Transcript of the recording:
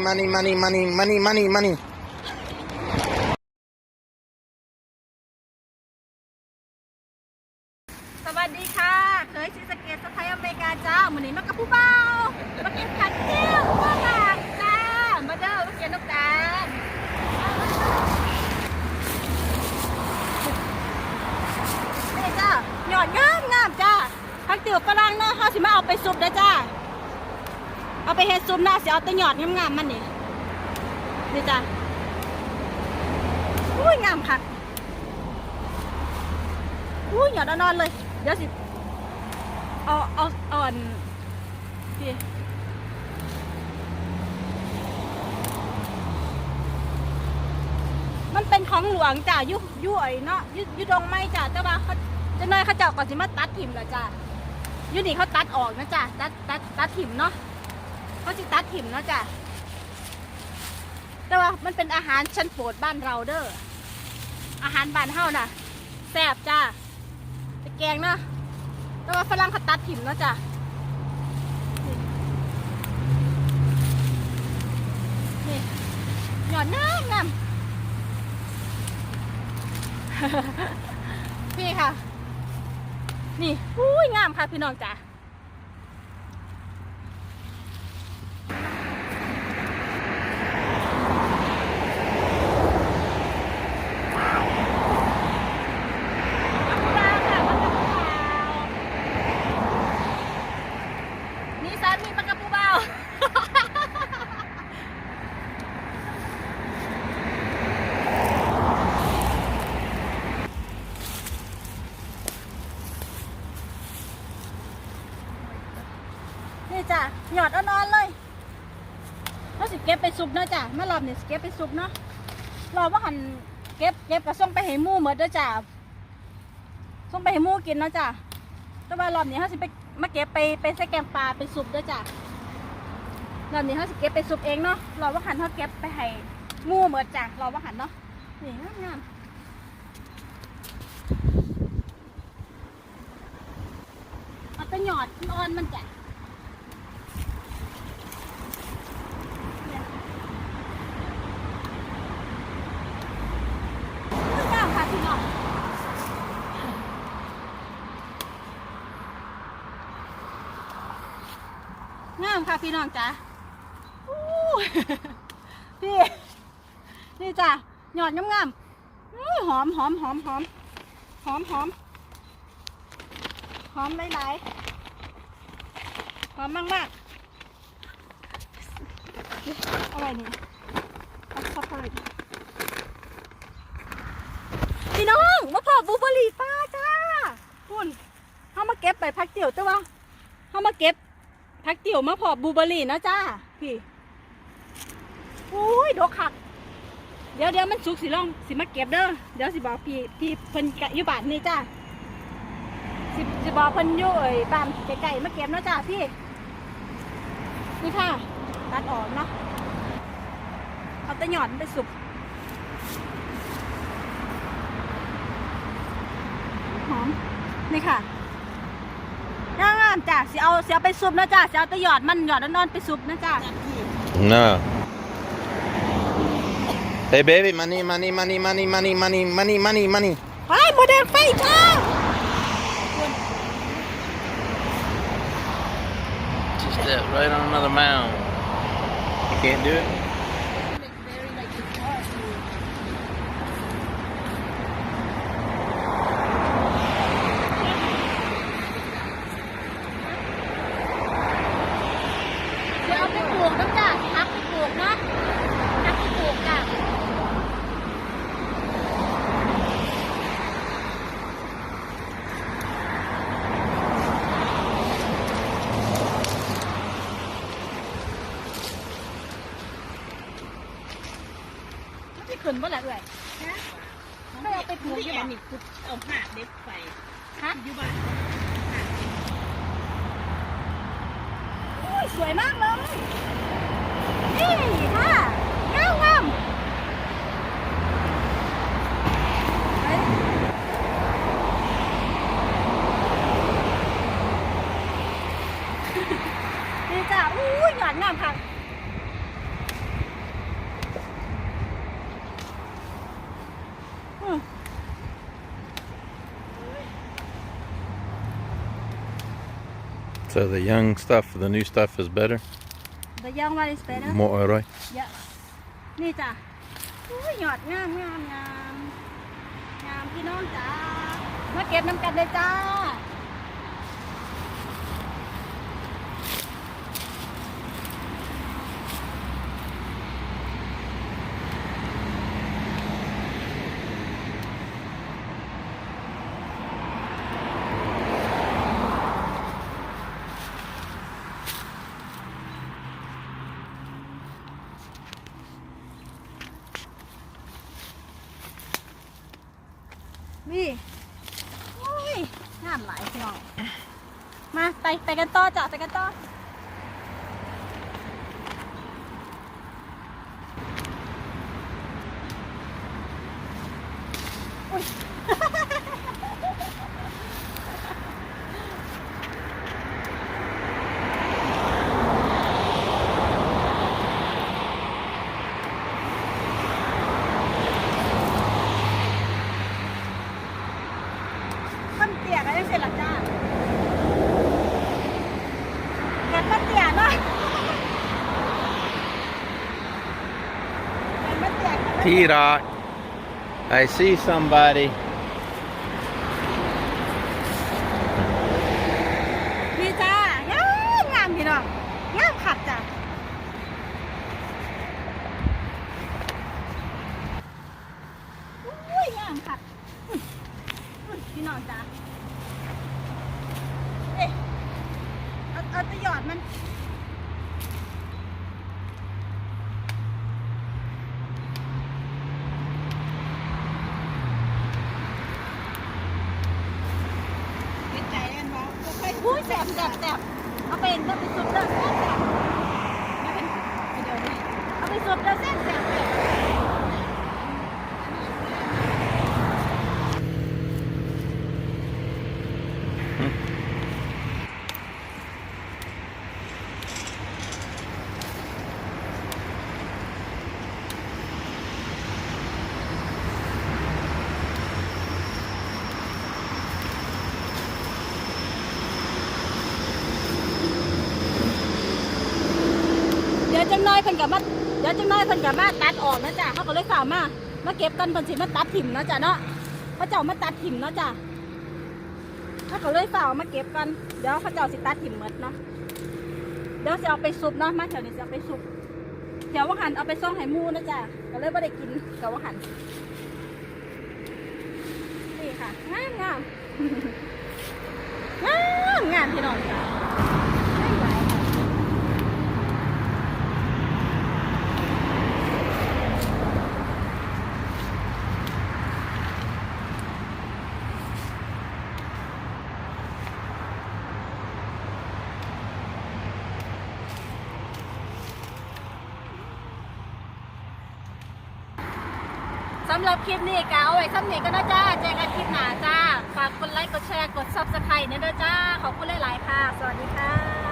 money, money, money, money, money, money. Sawadee ka, kay si Sakit sa tayo may kaja, muni makapubaw, makipatil, mga ta, madaw, yan ang tan. Đây จ้าหย่อนงามงามจ้าทักติวฝรั่งเนาะเขาสิมาเอาไปสุดนะจ้า ไปเฮ็ดซุปนะสิเอาแต่หยอดงามๆมันนี่นี่จ้าอุ้ยงามค่ะอุ้ยอย่าดนอนเลย เดี๋ยวสิ เอา เอาอาอันพี่มันเป็นของหลวงจ้ะยุยุไอเนาะยุยุดงไม่จ้ะแต่ว่าเขาจะนายเขาเจ้าก่อนสิมาตัดถิ่มละจ้ะยุนี่เขาตัดออกนะจ้ะตัดตัดตัดถิ่มเนาะ เขาสิตัดถิ่มเนาะจ้ะแต่ว่ามันเป็นอาหารชั้นโปรดบ้านเราเด้ออาหารบ้านเฮาน่ะแซ่บจ้าจะแกงเนาะแต่ว่าฝรั่งเขาตัดถิ่มเนาะจ้ะนี่นี่หยอดน้ำน้ำพี่ค่ะ นี่อุ้ยงามค่ะพี่น้องจ้ะปลาค่ะปลากระปูนี่ซันมีปลากระปูเบา นี่จ้ะหยอดอ่อนๆเลยเขาสิเก็บไปซุปเนาะจ้ะเมื่อรอบเนี่ยเก็บไปซุปเนาะรอบว่าหันเก็บเก็บก็ส่งไปให้หมู่หมดเด้อจ้ะส่งไปให้หมู่กินเนาะจ้ะแต่ว่ารอบนี้เขาสิไปมาเก็บไปไปใส่แกงปลาไปซุปเด้อจ้ะรอบนี้เขาสิเก็บไปซุปเองเนาะรอบว่าหันเขาเก็บไปให้หมู่หมดจ้ะรอบว่าหันเนาะนี่งามๆเอาแต่หยอดอ่อนมันจ้ะ งามค่ะพี่น้องงามค่ะ พี่น้องจ้ะอู้พี่นี่จ้ะหยอดงามๆอื้อหอมหอมหอมหอมหอมหอมหอมหลายๆหอมมากๆอะไรนี่เอาเข้าไปพี่น้องมาพอบลูเบอร์รี่ป้าจ้าคุณเขามาเก็บไปพักเตี่ยวแต่ว่าเขามาเก็บ พักเตี่ยวมาพอบลูเบอร์รี่นะจ้าพี่โอ้ยดกคักเดี๋ยวเดี๋ยวมันสุกสิลองสิมาเก็บเด้อเดี๋ยวสิบอกพี่พี่เพิ่นอยู่บ้านนี่จ้าสิสิบอกเพิ่นอยู่เอ้ยบ้านไกลๆมาเก็บเนาะจ้าพี่นี่ค่ะตัดออกเนาะเอาตะหยอดมันไปสุกหอมนี่ค่ะ ย่างงามจ้ะสิเอาสิเอาไปซุปนะจ้ะสิเอาแตะหยอดมันหยอดนอนๆไปซุปนะจ้ะ No. Hey, baby, money, money, money, money, money, money, money, money, money. ไปโมเดลไฟจ้า She stepped right on another mound. You can't do it? เดี๋ยวเอาไปปลูกนะจ้ะพักไปปลูกเนาะพักไปปลูกจ้ะมันไป ขึ้นบ่ล่ะเอ่ยไม่เอาไปปลูกที่ที่แอบ้านนนี่กูเอาผ้าเด็บไปฮะอยู่บ้านอุ้ยสวยมากเลยนี่ค่ะ So the young stuff, the new stuff is better, the young one is better more oil. yes นี่จ้ะอุ้ยหยอดงามงามงามงามพี่น้องจ้ามาเก็บน้ำกันเลยจ้า นี่โอ้ยน้ำไหลพี่น้องมาไปไปกันต่อจ้ะไปกันต่ออุ๊ย T-Rock. I see somebody. อุ้ยแสบแสบแสบเอาไปเอาไปสุดเด้อแสบแสบเอาไปสุดเด้อแสบแสบ ยวจังน้อยเพิ่นกับมาเดี๋ยวจังน้อยเพิ่นกับมาตัดออกนะจ๊ะเขาก็เลยฝ่ามามาเก็บกันเพิ่นสิมาตัดถิ่มนะจ้ะเนาะพระเจ้ามาตัดถิ่มเนาะจ้ะเขาก็เลยฝ่ากมาเก็บกันเดี๋ยวพระเจ้าสิตัดถิ่มหมดเนาะเดี๋ยวสิเอาไปซุปเนาะมาแถวนี้สิเอาไปซุปแถวว่าหันเอาไปซ่องไห้หมูนะจ๊ะก็เลยไม่ได้กินกับว่าหันนี่ค่ะงามงามงามงามพี่น้องจ้ะไม่ไหวค่ะ สำหรับคลิปนี้ก็เอาไว้ซ้ำนี้ก็นะจ้าเจอกันคลิปหน้าจ้า ฝากกดไลค์ กดแชร์ กดซับสไครต์เนี่ยด้วยจ้า ขอบคุณหลาย ๆ ค่ะ สวัสดีค่ะ